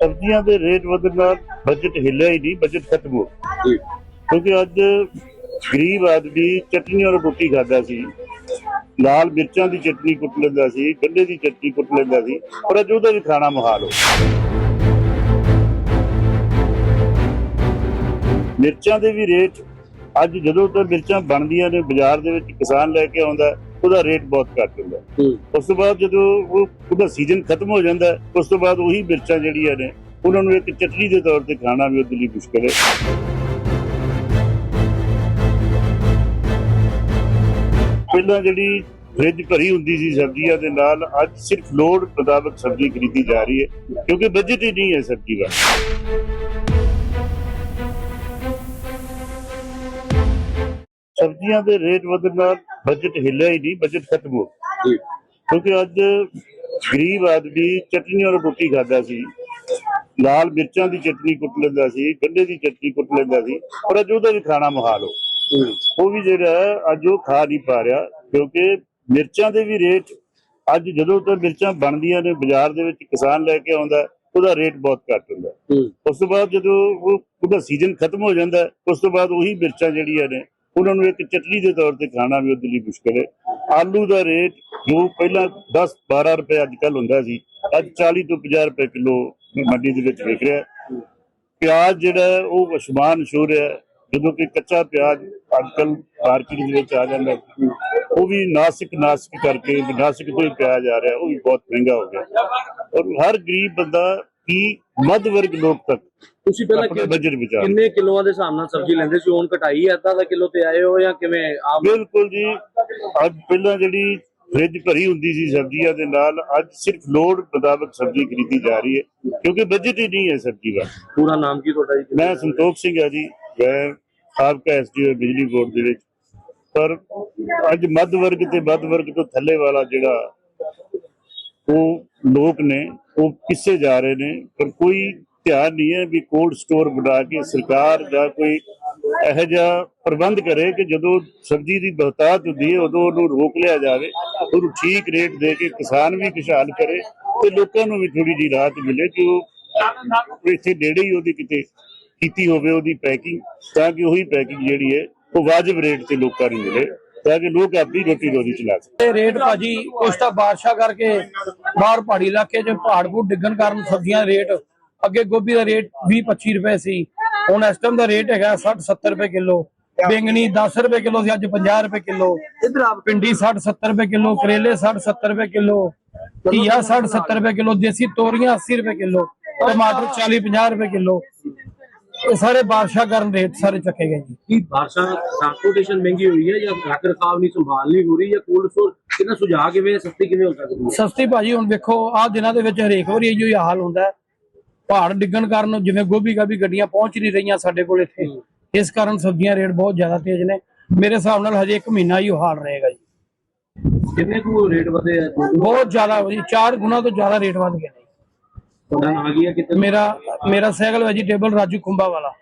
ਸਬਜ਼ੀਆਂ ਦੇ ਰੇਟ ਵਧਣ ਨਾਲ ਬਜਟ ਹਿੱਲਿਆ ਹੀ ਨਹੀਂ ਬਜਟ ਖਤਮ ਹੋ ਗਿਆ। ਕਿਉਂਕਿ ਅੱਜ ਗਰੀਬ ਆਦਮੀ ਚਟਨੀ ਔਰ ਰੋਟੀ ਖਾਂਦਾ ਸੀ ਲਾਲ ਮਿਰਚਾਂ ਦੀ ਚਟਨੀ ਕੁੱਟ ਲੈਂਦਾ ਸੀ ਗੰਢੇ ਦੀ ਚਟਨੀ ਕੁੱਟ ਲੈਂਦਾ ਸੀ ਪਰ ਅੱਜ ਉਹਦਾ ਵੀ ਖਾਣਾ ਮੁਹਾਲ ਹੋ। ਮਿਰਚਾਂ ਦੇ ਵੀ ਰੇਟ ਅੱਜ ਜਦੋਂ ਤੋਂ ਮਿਰਚਾਂ ਬਣਦੀਆਂ ਨੇ ਬਾਜ਼ਾਰ ਦੇ ਵਿੱਚ ਕਿਸਾਨ ਲੈ ਕੇ ਆਉਂਦਾ ਉਹਦਾ ਰੇਟ ਬਹੁਤ ਘੱਟ ਹੁੰਦਾ। ਉਸ ਤੋਂ ਬਾਅਦ ਜਦੋਂ ਉਹ ਉਹਦਾ ਸੀਜ਼ਨ ਖਤਮ ਹੋ ਜਾਂਦਾ ਉਸ ਤੋਂ ਬਾਅਦ ਉਹੀ ਮਿਰਚਾਂ ਜਿਹੜੀਆਂ ਨੇ ਉਹਨਾਂ ਨੂੰ ਇੱਕ ਚਟਨੀ ਦੇ ਤੌਰ ਤੇ ਖਾਣਾ ਵੀ ਉਹਦੇ ਲਈ ਮੁਸ਼ਕਲ ਹੈ। ਪਹਿਲਾਂ ਜਿਹੜੀ ਫ੍ਰਿਜ ਭਰੀ ਹੁੰਦੀ ਸੀ ਸਬਜ਼ੀਆਂ ਦੇ ਨਾਲ ਅੱਜ ਸਿਰਫ ਲੋੜ ਮੁਤਾਬਕ ਸਬਜ਼ੀ ਖਰੀਦੀ ਜਾ ਰਹੀ ਹੈ ਕਿਉਂਕਿ ਬਜਟ ਹੀ ਨਹੀਂ ਹੈ ਸਬਜ਼ੀ ਦਾ ਸਬਜ਼ੀਆਂ ਦੇ ਰੇਟ ਵਧਣ ਨਾਲ ਬਜਟ ਹਿੱਲਿਆ ਹੀ ਨਹੀਂ ਬਜਟ ਖਤਮ ਹੋ ਗਿਆ। ਕਿਉਂਕਿ ਅੱਜ ਗਰੀਬ ਆਦਮੀ ਚਟਨੀ ਔਰ ਰੋਟੀ ਖਾਂਦਾ ਸੀ ਲਾਲ ਮਿਰਚਾਂ ਦੀ ਚਟਨੀ ਕੁੱਟ ਲੈਂਦਾ ਸੀ ਗੰਢੇ ਦੀ ਚਟਨੀ ਕੁੱਟ ਲੈਂਦਾ ਸੀ ਪਰ ਅੱਜ ਉਹਦਾ ਵੀ ਖਾਣਾ ਮੁਹਾਲ ਹੋ ਉਹ ਵੀ ਜਿਹੜਾ ਅੱਜ ਉਹ ਖਾ ਨਹੀਂ ਪਾ ਰਿਹਾ ਕਿਉਂਕਿ ਮਿਰਚਾਂ ਦੇ ਵੀ ਰੇਟ ਅੱਜ ਜਦੋਂ ਤੋਂ ਮਿਰਚਾਂ ਬਣਦੀਆਂ ਨੇ ਬਾਜ਼ਾਰ ਦੇ ਵਿੱਚ ਕਿਸਾਨ ਲੈ ਕੇ ਆਉਂਦਾ ਉਹਦਾ ਰੇਟ ਬਹੁਤ ਘੱਟ ਹੁੰਦਾ ਉਸ ਤੋਂ ਬਾਅਦ ਜਦੋਂ ਉਹ ਉਹਦਾ ਸੀਜ਼ਨ ਖਤਮ ਹੋ ਜਾਂਦਾ ਉਸ ਤੋਂ ਬਾਅਦ ਉਹੀ ਮਿਰਚਾਂ ਜਿਹੜੀਆਂ ਨੇ ਉਹਨਾਂ ਨੂੰ ਇੱਕ ਚਟਨੀ ਦੇ ਤੌਰ ਤੇ ਖਾਣਾ ਵੀ ਉਹਦੇ ਲਈ ਮੁਸ਼ਕਲ ਹੈ ਆਲੂ ਦਾ ਰੇਟ ਜੋ ਪਹਿਲਾਂ 10 12 ਰੁਪਏ ਅੱਜ ਕੱਲ ਹੁੰਦਾ ਸੀ, ਅੱਜ 40 ਤੋਂ 50 ਰੁਪਏ ਕਿਲੋ ਮੰਡੀ ਦੇ ਵਿੱਚ ਵਿਕ ਰਿਹਾ। ਪਿਆਜ਼ ਜਿਹੜਾ ਉਹ ਅਸਮਾਨ ਛੂ ਹੈ। ਜਦੋਂ ਕਿ ਕੱਚਾ ਪਿਆਜ਼ ਅੱਜ ਕੱਲ ਮਾਰਕੀਟ ਦੇ ਵਿੱਚ ਆ ਜਾਂਦਾ। ਉਹ ਵੀ ਨਾਸਿਕ ਨਾਸਿਕ ਕਰਕੇ, ਨਾਸਿਕ ਤੋਂ ਹੀ ਪਿਆਜ਼ ਆ ਰਿਹਾ, ਉਹ ਵੀ ਬਹੁਤ ਮਹਿੰਗਾ ਹੋ ਗਿਆ। ਔਰ ਹਰ ਗਰੀਬ ਬੰਦਾ ਕੀ ਮੱਧ ਵਰਗ ਲੋਕ ਤੱਕ ਤੁਸੀਂ ਪਹਿਲਾਂ ਆਪਣੇ ਬਜਟ ਵਿਚਾਰ ਕਿੰਨੇ ਕਿਲੋਆਂ ਦੇ ਹਿਸਾਬ ਨਾਲ ਸਬਜ਼ੀ ਲੈਂਦੇ ਸੀ? ਹੁਣ ਘਟਾਈ ਹੈ ਅੱਧਾ ਦਾ ਕਿਲੋ ਤੇ ਆਏ ਹੋ ਜਾਂ ਕਿਵੇਂ ਆਮ ਬਿਲਕੁਲ ਜੀ। ਅੱਜ ਪਹਿਲਾਂ ਜਿਹੜੀ ਫ੍ਰਿਜ ਭਰੀ ਹੁੰਦੀ ਸੀ ਸਬਜ਼ੀਆਂ ਦੇ ਨਾਲ ਅੱਜ ਸਿਰਫ ਲੋੜ ਮੁਤਾਬਕ ਸਬਜ਼ੀ ਖਰੀਦੀ ਜਾ ਰਹੀ ਹੈ ਕਿਉਂਕਿ ਬਜਟ ਹੀ ਨਹੀਂ ਹੈ ਸਬਜ਼ੀ ਦਾ। ਪੂਰਾ ਨਾਮ ਕੀ ਤੁਹਾਡਾ ਜੀ? ਮੈਂ ਸੰਤੋਖ ਸਿੰਘ ਆ ਜੀ। ਮੈਂ ਸਾਬਕਾ ਐਸਡੀਓ ਬਿਜਲੀ ਬੋਰਡ ਦੇ ਵਿੱਚ। ਪਰ ਅੱਜ ਮੱਧ ਵਰਗ ਤੇ ਮੱਧ ਵਰਗ ਤੋਂ ਥੱਲੇ ਵਾਲਾ ਜਿਹੜਾ ਉਹ ਲੋਕ ਨੇ, ਉਹ ਪਿੱਛੇ ਜਾ ਰਹੇ ਨੇ, ਪਰ ਕੋਈ ਧਿਆਨ ਨਹੀਂ ਹੈ ਵੀ ਕੋਲਡ ਸਟੋਰ ਬਣਾ ਕੇ ਸਰਕਾਰ ਜਾਂ ਕੋਈ ਇਹੋ ਜਿਹਾ ਪ੍ਰਬੰਧ ਕਰੇ ਕਿ ਜਦੋਂ ਸਬਜ਼ੀ ਦੀ ਬਹੁਤਾਤ ਹੁੰਦੀ ਹੈ, ਉਦੋਂ ਉਹਨੂੰ ਰੋਕ ਲਿਆ ਜਾਵੇ, ਉਹਨੂੰ ਠੀਕ ਰੇਟ ਦੇ ਕੇ ਕਿਸਾਨ ਵੀ ਖੁਸ਼ਹਾਲ ਕਰੇ ਤੇ ਲੋਕਾਂ ਨੂੰ ਵੀ ਥੋੜੀ ਜਿਹੀ ਰਾਹਤ ਮਿਲੇ ਕਿ ਉਹ ਇੱਥੇ ਨੇੜੇ ਹੀ ਉਹਦੀ ਕਿਤੇ ਕੀਤੀ ਹੋਵੇ ਉਹਦੀ ਪੈਕਿੰਗ ਤਾਂ ਕਿ ਉਹੀ ਪੈਕਿੰਗ ਜਿਹੜੀ ਹੈ, ਉਹ ਵਾਜਬ ਰੇਟ ਤੇ ਲੋਕਾਂ ਨੂੰ ਮਿਲੇ। ਤਾਂ ਕਿ ਲੋਕ ਆਪਣੀ ਰੋਟੀ ਰੋਜੀ ਚਲਾ ਸਕਣ ਇਹ ਰੇਟ ਭਾਜੀ ਕੁਛ ਤਾਂ ਬਾਰਿਸ਼ਾਂ ਕਰਕੇ ਬਾਹਰ ਪਹਾੜੀ ਇਲਾਕੇ 'ਚ ਪਹਾੜ ਪੂੜ ਡਿੱਗਣ ਕਾਰਨ ਸਬਜ਼ੀਆਂ ਰੇਟ, ਅੱਗੇ ਗੋਭੀ ਦਾ ਰੇਟ 20 25 ਰੁਪਏ ਸੀ। ਹੁਣ ਇਸ ਟਾਈਮ ਦਾ ਰੇਟ ਹੈਗਾ 60 70 ਰੁਪਏ ਕਿਲੋ। ਬੈਂਗਣੀ 10 ਰੁਪਏ ਕਿਲੋ ਸੀ, ਅੱਜ 50 ਰੁਪਏ ਕਿਲੋ। ਇਧਰ ਆ ਪਿੰਡੀ 60 70 ਰੁਪਏ ਕਿਲੋ, ਕਰੇਲੇ 60 70 ਰੁਪਏ ਕਿਲੋ, ਘੀਆ 60 70 ਰੁਪਏ ਕਿਲੋ, ਦੇਸੀ ਤੋਰੀਆਂ 80 ਰੁਪਏ ਕਿਲੋ, ਟਮਾਟਰ 40 50 ਰੁਪਏ ਕਿਲੋ। ਇਹ ਸਾਰੇ ਬਾਰਿਸ਼ਾਂ ਕਾਰਨ ਰੇਟ ਸਾਰੇ ਚੱਕੇ ਗਏ ਜੀ। ਕੀ ਬਾਰਸ਼ਾਂ ਟ੍ਰਾਂਸਪੋਰਟੇਸ਼ਨ ਮਹਿੰਗੀ ਹੋਈ ਹੈ ਜਾਂ ਰੱਖ ਰਖਾਵ ਨਹੀਂ ਸੰਭਾਲ ਨਹੀਂ ਹੋ ਰਹੀ ਜਾਂ ਕੋਲਡ ਸਟੋਰ ਕਿੰਨਾ ਸੁਝਾਅ ਕਿਵੇਂ? ਸਸਤੀ ਕਿਵੇਂ ਹੋ ਸਕਦੀ ਹੈ? ਸਸਤੀ ਭਾਜੀ ਹੁਣ ਵੇਖੋ ਆਹ ਦਿਨਾਂ ਦੇ ਵਿੱਚ ਹਰੇਕ ਵਾਰੀ ਇਹੋ ਹੀ ਹਾਲ ਹੁੰਦਾ ਹੈ। ਪਹਾੜ ਡਿੱਗਣ ਕਾਰਨ ਜਿਵੇਂ ਗੋਭੀ ਗਾਭੀ ਗੱਡੀਆਂ ਪਹੁੰਚ ਨਹੀਂ ਰਹੀਆਂ ਸਾਡੇ ਕੋਲ ਇੱਥੇ। ਇਸ ਕਾਰਨ ਸਬਜ਼ੀਆਂ ਰੇਟ ਬਹੁਤ ਜ਼ਿਆਦਾ ਤੇਜ਼ ਨੇ। ਮੇਰੇ ਹਿਸਾਬ ਨਾਲ ਹਜੇ 1 ਮਹੀਨਾ ਹੀ ਉਹ ਹਾਲ ਰਹੇਗਾ ਜੀ। ਕਿੰਨੇ ਕੁ ਰੇਟ ਵਧੇ ਆ? ਬਹੁਤ ਜ਼ਿਆਦਾ ਜੀ 4 ਗੁਣਾ ਤੋਂ ਜ਼ਿਆਦਾ ਰੇਟ ਵੱਧ ਗਏ ਤੁਹਾਡਾ ਨਾਂ ਕੀ ਹੈ ਕਿਤੇ ਮੇਰਾ ਮੇਰਾ ਸਾਈਕਲ ਵੈਜੀਟੇਬਲ ਰਾਜੂ ਖੁੰਬਾ ਵਾਲਾ।